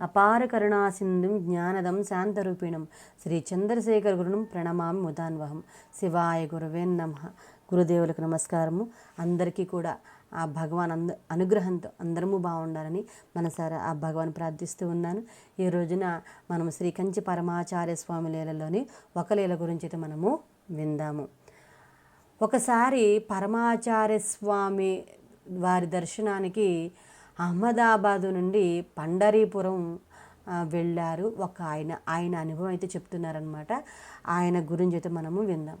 అపార కరుణాసింధుం జ్ఞానదం శాంతరూపిణం. శ్రీ చంద్రశేఖర గురును ప్రణమామి ముదాన్వహం. శివాయ గురువే నమ. గురుదేవులకు నమస్కారము. అందరికీ కూడా ఆ భగవాన్ అంద అనుగ్రహంతో అందరము బాగుండాలని మనసారా ఆ భగవాన్ ప్రార్థిస్తూ ఉన్నాను. ఈ రోజున మనము శ్రీ కంచి పరమాచార్య స్వామి లీలలోని ఒక లీల గురించి అయితే మనము విందాము. ఒకసారి పరమాచార్య స్వామి వారి దర్శనానికి అహ్మదాబాదు నుండి పండరీపురం వెళ్ళారు. ఒక ఆయన ఆయన అనుభవం అయితే చెప్తున్నారనమాట ఆయన గురించి అయితే మనము విందాం.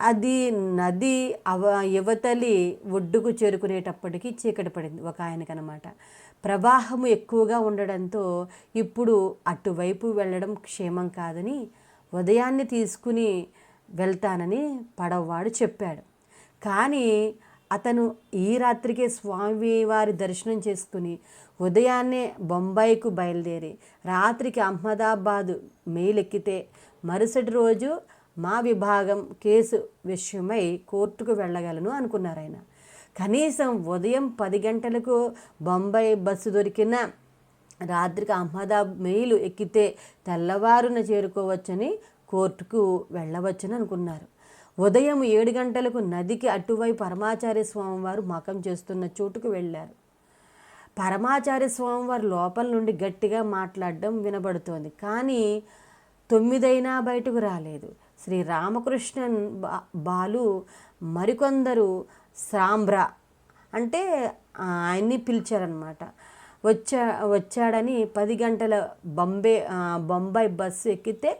అది నది అవ యువతలి ఒడ్డుకు చేరుకునేటప్పటికి చీకటి పడింది ఒక ఆయనకనమాట ప్రవాహము ఎక్కువగా ఉండడంతో ఇప్పుడు అటువైపు వెళ్ళడం క్షేమం కాదని ఉదయాన్నే తీసుకుని వెళ్తానని పడవవాడు చెప్పాడు. కానీ అతను ఈ రాత్రికే స్వామివారి దర్శనం చేసుకుని ఉదయాన్నే బొంబాయికు బయలుదేరి రాత్రికి అహ్మదాబాదు మేలెక్కితే మరుసటి రోజు మా విభాగం కేసు విషయమై కోర్టుకు వెళ్ళగలను అనుకున్నారు ఆయన. కనీసం ఉదయం పది గంటలకు బొంబాయి బస్సు దొరికిన రాత్రికి అహ్మదాబ్ మెయిల్ ఎక్కితే తెల్లవారున చేరుకోవచ్చని కోర్టుకు వెళ్ళవచ్చని అనుకున్నారు. ఉదయం ఏడు గంటలకు నదికి అటువైపు పరమాచార్య స్వామివారు మకం చేస్తున్న చోటుకు వెళ్ళారు. పరమాచార్య స్వామివారు లోపల నుండి గట్టిగా మాట్లాడడం వినబడుతోంది. కానీ తొమ్మిదైనా బయటకు రాలేదు. శ్రీ రామకృష్ణన్ బా బాలు మరికొందరు సాంబ్ర అంటే ఆయన్ని పిలిచారనమాట వచ్చా వచ్చాడని పది గంటల బొంబే బొంబాయి బస్సు ఎక్కితే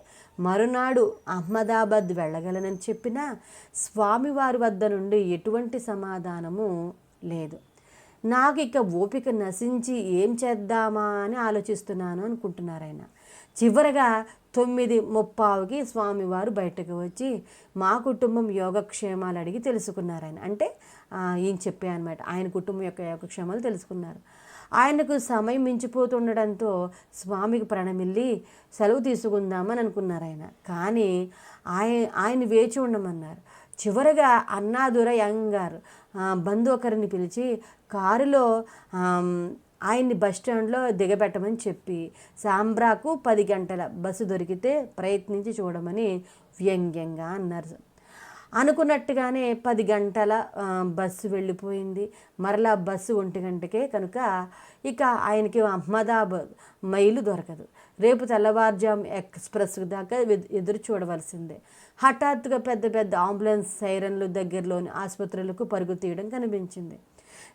మరునాడు అహ్మదాబాద్ వెళ్ళగలనని చెప్పినా స్వామివారి వద్ద నుండి ఎటువంటి సమాధానము లేదు. నాకు ఇక ఓపిక నశించి ఏం చేద్దామా అని ఆలోచిస్తున్నాను అనుకుంటున్నారు ఆయన చివరగా తొమ్మిది ముప్పావుకి స్వామివారు బయటకు వచ్చి మా కుటుంబం యోగక్షేమాలు అడిగి తెలుసుకున్నారు ఆయన. అంటే ఈయన చెప్పే అనమాట ఆయన కుటుంబం యొక్క యోగక్షేమాలు తెలుసుకున్నారు. ఆయనకు సమయం మించిపోతుండడంతో స్వామికి ప్రణమిల్లి సెలవు తీసుకుందామని అనుకున్నారు ఆయన. కానీ ఆయన ఆయన వేచి ఉండమన్నారు. చివరగా అన్నాదుర యంగారు బంధు ఒకరిని పిలిచి కారులో ఆయన్ని బస్ స్టాండ్లో దిగబెట్టమని చెప్పి సాంబ్రాకు పది గంటల బస్సు దొరికితే ప్రయత్నించి చూడమని వ్యంగ్యంగా అన్నారు. అనుకున్నట్టుగానే పది గంటల బస్సు వెళ్ళిపోయింది. మరలా బస్సు ఒంటి గంటకే కనుక ఇక ఆయనకి అహ్మదాబాద్ మైలు దొరకదు. రేపు తెల్లవారుజాము ఎక్స్ప్రెస్ దాకా ఎదురు చూడవలసిందే. హఠాత్తుగా పెద్ద పెద్ద అంబులెన్స్ సైరన్లు దగ్గరలోని ఆసుపత్రులకు పరుగు తీయడం కనిపించింది.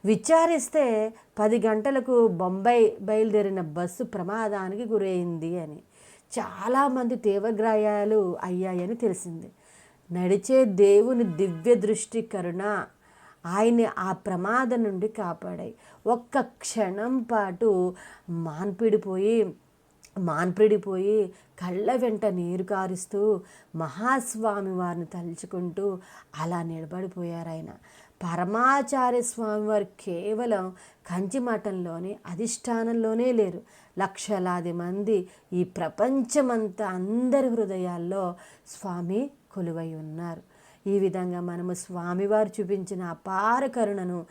విచారిస్తే పది గంటలకు బొంబాయి బయలుదేరిన బస్సు ప్రమాదానికి గురైంది అని. చాలామంది తీవ్రగాయాలు అయ్యాయని తెలిసింది. నడిచే దేవుని దివ్య దృష్టి కరుణ ఆయన ఆ ప్రమాదం నుండి కాపాడాయి. ఒక్క క్షణం పాటు మాన్పిడిపోయి మాన్పిడిపోయి కళ్ళ వెంట నీరు కారుస్తూ మహాస్వామి వారిని తలుచుకుంటూ అలా నిలబడిపోయారు ఆయన. పరమాచార్య స్వామి వారు కేవలం కంచిమఠంలోని అధిష్టానంలోనే లేరు. లక్షలాది మంది ఈ ప్రపంచమంతా అందరి హృదయాల్లో స్వామి కొలువై ఉన్నారు. ఈ విధంగా మనము స్వామివారు చూపించిన అపార కరుణను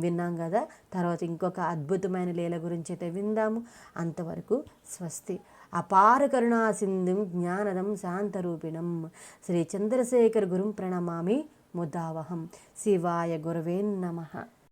విన్నాం కదా? తర్వాత ఇంకొక అద్భుతమైన లీల గురించి అయితే విందాము. అంతవరకు స్వస్తి. అపార కరుణా సింధుం జ్ఞానదం శాంతరూపిణం. శ్రీ చంద్రశేఖర్ గురుం ప్రణమామి ముదావహం. శివాయ గురవే నమః.